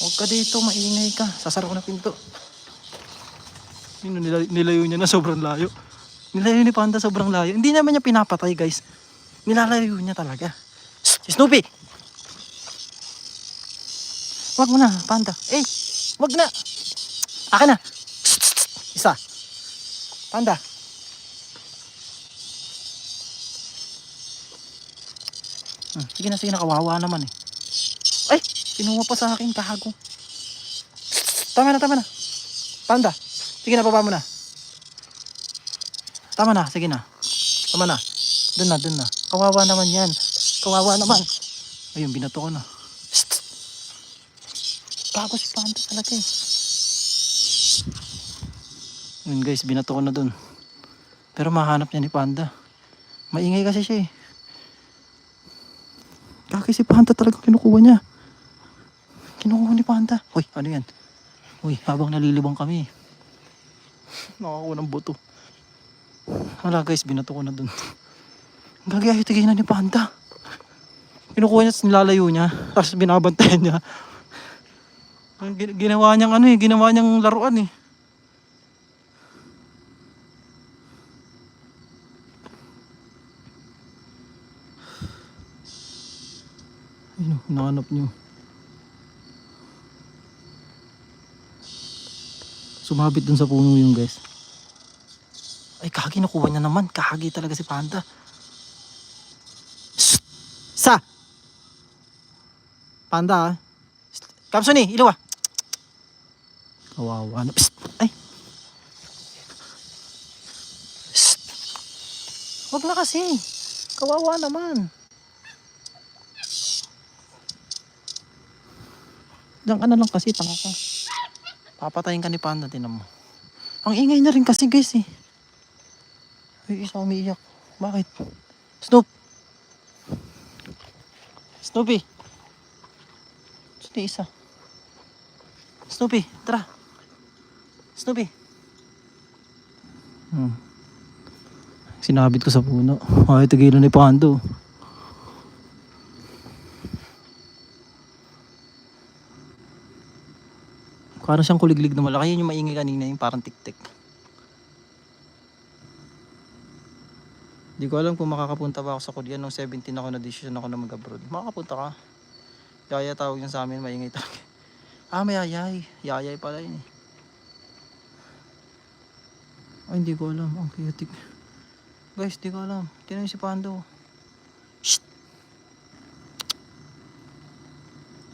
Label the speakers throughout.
Speaker 1: Huwag ka dito, maingay ka. Sasara ko na pinto. Yun, nila, nilayo niya na sobrang layo. Nilayo ni Panda sobrang layo. Hindi naman niya pinapatay, guys. Nilalayo niya talaga. Si Snoopy! Wag mo na, Panda. Eh, wag na. Akin na. Isa. Panda. Hmm, sige na, sige na. Kawawa naman eh. Ay! Kinuha pa sa akin, kahago. Tama na, tama na. Panda. Sige na, baba mo na. Tama na, sige na. Tama na. Doon na, doon na. Kawawa naman yan. Kawawa naman. Ayun, binato ko na. Gago si Panda talaga eh. Yun guys, binato ko na doon. Pero mahanap niya ni Panda. Maingay kasi siya eh. Kaki si Panda talaga kinukuha niya. Kinukuha ni Panda. Uy, ano yan? Uy, habang nalilibang kami. Nakakuha ng buto. Wala guys, binato ko na dun. Gagaya tigay na ni Panda. Kinukuha niya nilalayo niya. Tapos binabantayan niya. Ginawa niyang ano eh, ginawa niyang laruan eh. Ayun, hinahanap niyo. Sumabit dun sa puno yung guys. Ay, kagi nakuha niya naman. Kagi talaga si Panda. Shh! Sa! Panda ah. Kamsoni, ilawa. Kawawa na. Psst! Ay! Shh! Huwag na kasi. Kawawa naman. Diyan ka na lang kasi, tanga ka. Papatayin ka ni Panda, tinan mo. Ang ingay na rin kasi guys eh. Ay, isa umiiyak. Bakit? Snoop! Snoopy! Sino isa? Snoopy, tara. Snoopy. Hmm. Sinabit ko sa puno. Ay, tigilan ni Pando. Parang siyang kuliglig na malaki. Yun yung maingay kanina, yung parang tik-tik. Hindi ko alam kung makakapunta ba ako sa Korea nung 17 ako na decision ako na mag-abroad. Makakapunta ka. Yaya tawag niya sa amin, maingay talaga. Ah, may yayay. Yayay pala yun eh. Ay, hindi ko alam. Ang chaotic. Guys, hindi ko alam. Tinan niyo si Pando. Shh!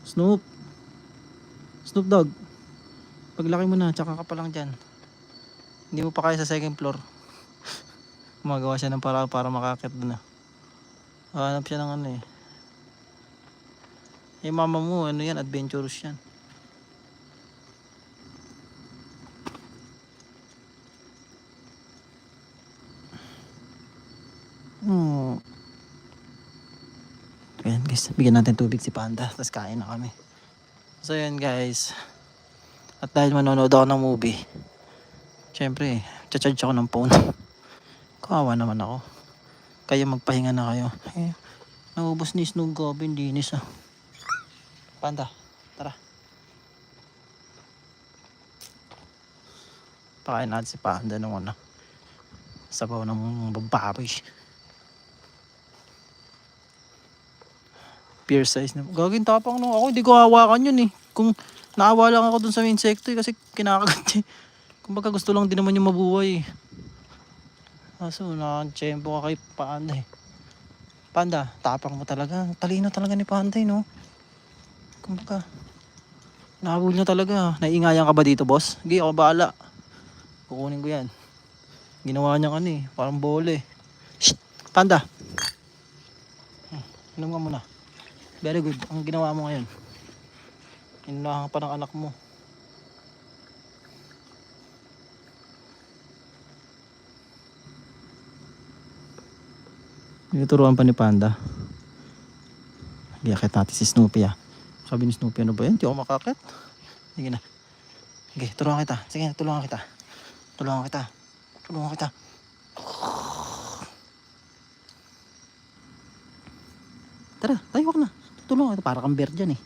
Speaker 1: Snoop! Snoop Dogg! Paglaki mo na, tsaka ka pa lang dyan. Hindi mo pa kaya sa second floor. Gumagawa siya ng para para makakit doon na. Hanap siya ng ano eh. Eh mama mo, ano yan, adventurous yan. Hmm. Ayan guys, bigyan natin tubig si Panda, tapos kain na kami. So yan guys. At dahil manonood ako ng movie, syempre, charge ako ng phone. Kawawa naman ako. Kayo magpahinga na kayo. Eh, naubos ni Snoop Goblin, dinis ah. Panda, tara. Pakain natin si Panda nung ano. Sabaw ng bababoy. Peer size na. Gagawin tapang no. Ako hindi ko hawakan yun eh. Kung naawa lang ako dun sa insekto eh, kasi kinakagat eh. Kumbaga gusto lang din naman yung mabuhay eh. Kaso nakachempo ka kay Panda eh. Panda, tapang mo talaga. Talino talaga ni Panda eh, no? Kumbaga, nahabol niya talaga. Naiingayan ka ba dito, boss? Sige, ako bahala. Kukunin ko yan. Ginawa niya ano eh, parang bola eh. Shh! Panda! Hmm, Inom ka muna. Very good. Ang ginawa mo ngayon. Inunahan pa ng anak mo. Tinuturuan pa ni Panda. Iakit natin si Snoopy ah. Sabi ni Snoopy, ano ba yan? Di ako makakit. Sige na. Sige, tulungan kita. Sige, tulungan kita. Tulungan kita. Tulungan kita. Tara, tayo ka na. Tulungan kita. Para kang bear dyan eh.